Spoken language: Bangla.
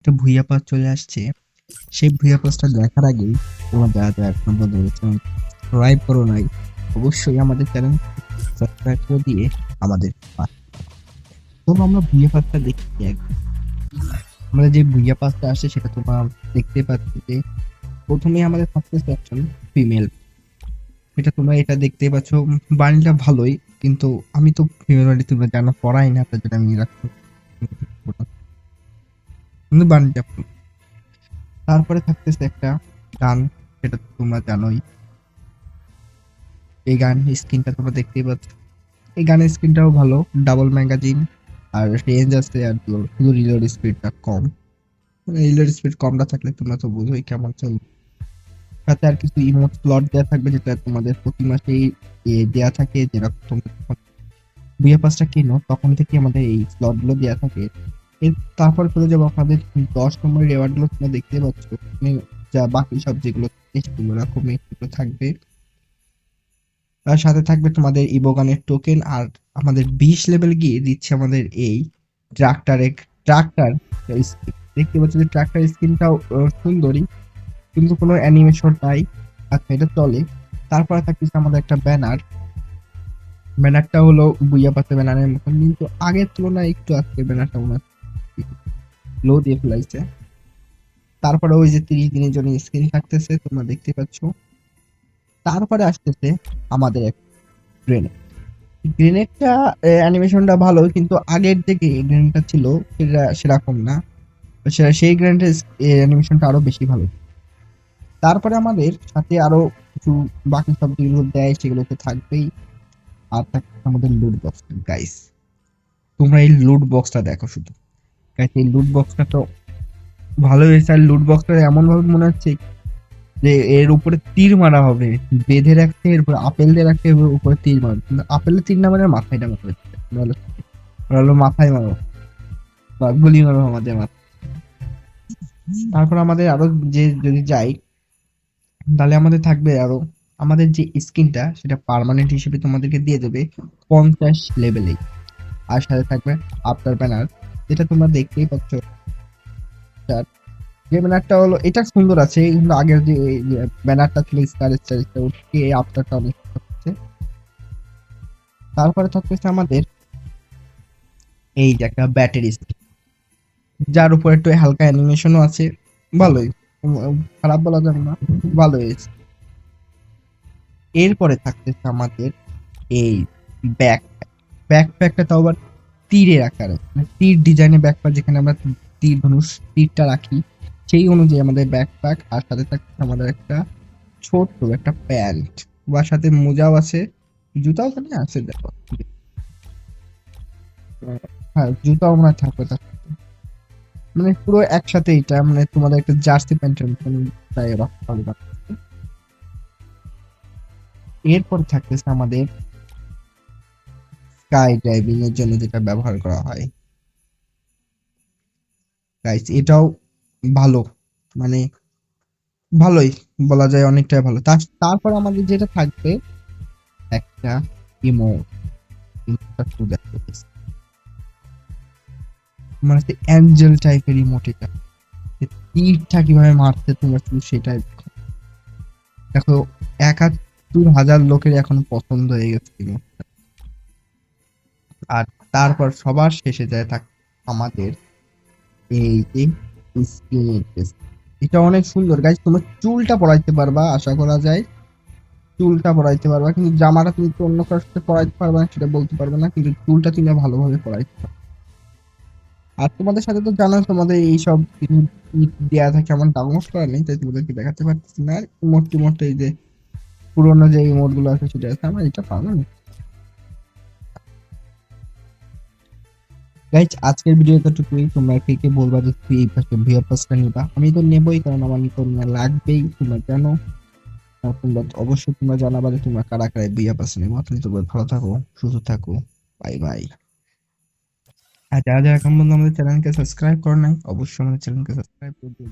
একটা ভুইয়া পাস চলে আসছে। সেই ভুইয়া পাসটা দেখার আগেই তোমরা যারা যারা এখন পর্যন্ত সাবস্ক্রাইব করো নাই, অবশ্যই আমাদের চ্যানেল সাবস্ক্রাইব করে দিয়ে আমাদের। তো আমরা ভুইয়া পাসটা দেখি একবার আমাদের যে ভুইয়া পাসটা আসে সেটা তোমরা দেখতে পাচ্ছ যে প্রথমে আমাদের ফার্স্ট অপশন ফিমেল এটা তোমরা এটা দেখতে পাচ্ছ বাণীটা ভালোই, কিন্তু আমি তো ফিমেল বাণী তোমরা জানা, পড়াই না, তার জন্য আমি রাখতে কিন্তু ভালো। তারপরে থাকতেছে একটা গান, সেটা তো তোমরা জানোই। এই গান স্ক্রিনটা তোমরা দেখতেই পাচ্ছ। এই গানের স্ক্রিনটাও ভালো, ডাবল ম্যাগাজিন, আর রেঞ্জ আছে আর শুধু রিলোড স্পিডটা কম। রিলোড স্পিড কমটা থাকলে তোমরা তো বুঝোই কেমন চলবে সাথে আর কিছু ইমোট স্লট দেওয়া থাকবে যেটা তোমাদের প্রতি মাসেই দেওয়া থাকে, যেরকম তোমরা যখন বুয়া কেনো, তখন থেকে আমাদের এই স্লটগুলো দেওয়া থাকে। তারপর চলে যাব আপনাদের দশ নম্বরের রেওয়ার্ডগুলো তোমরা দেখতে পাচ্ছ। যা বাকি সব যেগুলো থাকবে। তার সাথে থাকবে তোমাদের ইবোগানের টোকেন আর আমাদের বিশ লেভেল গিয়ে দিচ্ছে আমাদের এই ট্রাক্টার ট্রাক্টার দেখতে পাচ্ছ যে ট্রাক্টার স্কিনটাও সুন্দরই, কিন্তু কোনো অ্যানিমেশন নাই আচ্ছা এটা চলে। তারপরে থাকতেছে আমাদের একটা ব্যানার ব্যানারটা হলো বুইয়া পাশে ব্যানারের মতন, কিন্তু আগের তুলনায় একটু আজকে ব্যানারটা ওনার লো দিয়ে ফেলাইছে। তারপরে ওই যে তিরিশ দিনের জন্য স্ক্রিন থাকতেছে তোমরা দেখতে পাচ্ছ। তারপরে আসতেছে আমাদের এক গ্রেনেড গ্রেনেডটা অ্যানিমেশনটা ভালো, কিন্তু আগের যে গ্রেনেডটা ছিল সেটা সেরকম না। সেটা সেই গ্রেনেডের অ্যানিমেশনটা আরও বেশি ভালো। তারপরে আমাদের সাথে আরও কিছু বাকি সব যেগুলো দেয় সেগুলো তো থাকবেই। আর থাকছে আমাদের লুট বক্স গাইস তোমরা এই লুট বক্সটা দেখো শুধু। গাইস এই লুট বক্সটা তো ভালো হয়েছে। আর লুট বক্সটা এমন ভাবে মনে হচ্ছে যে এর উপরে তীর মারা হবে। বেঁধে রাখতে, এরপর আপেল দিয়ে রাখতে এর উপরে তীর মারবে কিন্তু আপেলের তীর না মানে মাথায়টা বলো। ওরা হলো মাথায় মারো। বা গুলি মারো আমাদের মাথায়। তারপর আমাদের আরও যে যদি যাই, তাহলে আমাদের থাকবে আরও আমাদের যে স্কিনটা, সেটা পার্মানেন্ট হিসেবে তোমাদেরকে দিয়ে দেবে পঞ্চাশ লেভেলে আর সাথে থাকবে আফটার ব্যানার যেটা তোমরা দেখতেই পাচ্ছ। যে ব্যানারটা হলো, এটা সুন্দর আছে কিন্তু আগের যে ব্যানারটা ছিল স্টার স্টার স্টার ওকে এই আফটারটা অনেক হচ্ছে। তারপরে থাকতেছে আমাদের এই যে একটা ব্যাটারি যার উপর একটু হালকা অ্যানিমেশনও আছে। ভালোই খারাপ বলা যাবে না ভালো হয়েছে এরপরে থাকতেছে আমাদের এই ব্যাকপ্যাক ব্যাকপ্যাকটা তাও আবার তীরের আকারে মানে তীর ডিজাইনের ব্যাকপ্যাক যেখানে আমরা তীর ধনুষ তীরটা রাখি, সেই অনুযায়ী আমাদের ব্যাকপ্যাক আর সাথে থাকছে আমাদের একটা ছোট্ট একটা প্যান্ট। বা সাথে মোজাও আছে, জুতাও ওখানে আছে দেখো। হ্যাঁ জুতাও মনে হয় থাকবে মানে পুরো একসাথে এটা মানে তোমাদের একটা জার্সি প্যান্টের মতন। এরপর থাকতেছে আমাদের স্কাই এর জন্য যেটা ব্যবহার করা হয়। গাইস এটাও ভালো। মানে ভালোই, বলা যায় অনেকটাই ভালো। তার, তারপর আমাদের যেটা থাকবে, একটা ইমো মানে হচ্ছে অ্যাঞ্জেল টাইপের ইমোট এটা তীরটা কীভাবে মারতে তোমরা শুধু সেটাই দেখো। একাত্তর হাজার লোকের এখন পছন্দ হয়ে গেছে আর তারপর সবার শেষে যায় থাক আমাদের এই যে স্কিন এটা অনেক সুন্দর। গাইজ তোমার চুলটা পরাইতে পারবা, আশা করা যায়। চুলটা পরাইতে পারবা, কিন্তু জামাটা তুমি তো অন্য কারোর সাথে পরাইতে পারবে না, সেটা বলতে পারবে না, কিন্তু চুলটা তুমি ভালোভাবে পরাইতে পারবে। আর তোমাদের সাথে তো জানো, তোমাদের এইসব দেওয়া থাকে, আমার ডাউনলোড করা নেই, তাই তোমাদেরকে দেখাতে পারতেছি না। আর ইমোট টিমোট এই যে পুরোনো যে ইমোটগুলো আছে, সেটা আছে, আমার এটা পাবো না গাইজ আজকের ভিডিও এতটুকুই তোমরা কে কে বলবা যে তুই এই পাশে ভিও পাসটা নিবা? আমি তো নেবই, কারণ আমার তো লাগবেই, তোমরা জানো। তোমরা অবশ্যই তোমরা জানাবা যে তোমরা কারা কারা বিয়া পাস নেব। তুমি তোমরা ভালো থাকো, সুস্থ থাকো। Bye bye. আর যারা যারা এখন পর্যন্ত আমাদের চ্যানেলকে সাবস্ক্রাইব করো নাই, অবশ্যই আমাদের চ্যানেলকে সাবস্ক্রাইব করে দিন